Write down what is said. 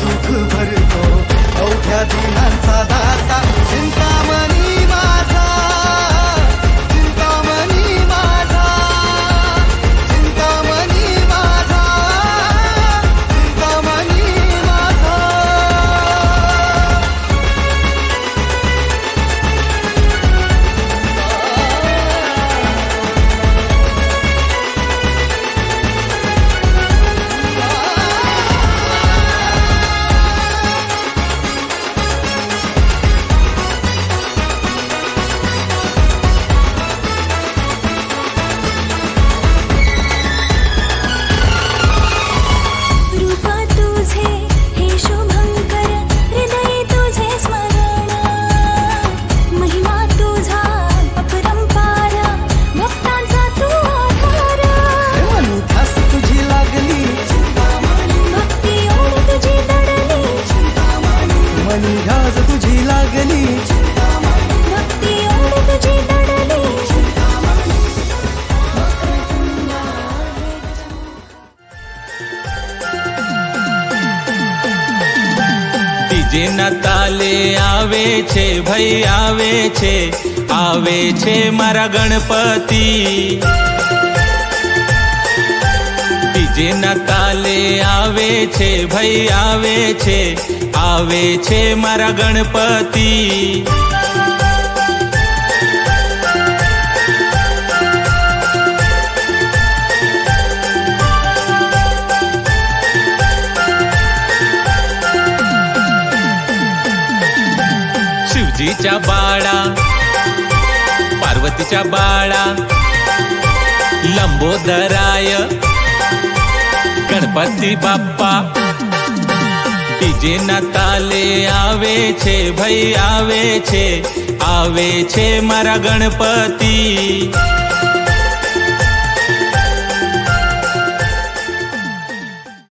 सुख भरतो. अवघ्या दिनांचा दाता चिंता ડીજે ના તાલે આવે છે ભાઈ આવે છે આવે છે મારા ગણપતિ. જેના તાલે આવે છે ભાઈ આવે છે આવે છે મારા ગણપતિ. शिवजीच्या बाळा पार्वतीच्या बाळा लंबोदराय ગણપતિ બાપ્પા ડીજે ના તાલે આવે છે ભાઈ આવે છે આવે છે મારા ગણપતિ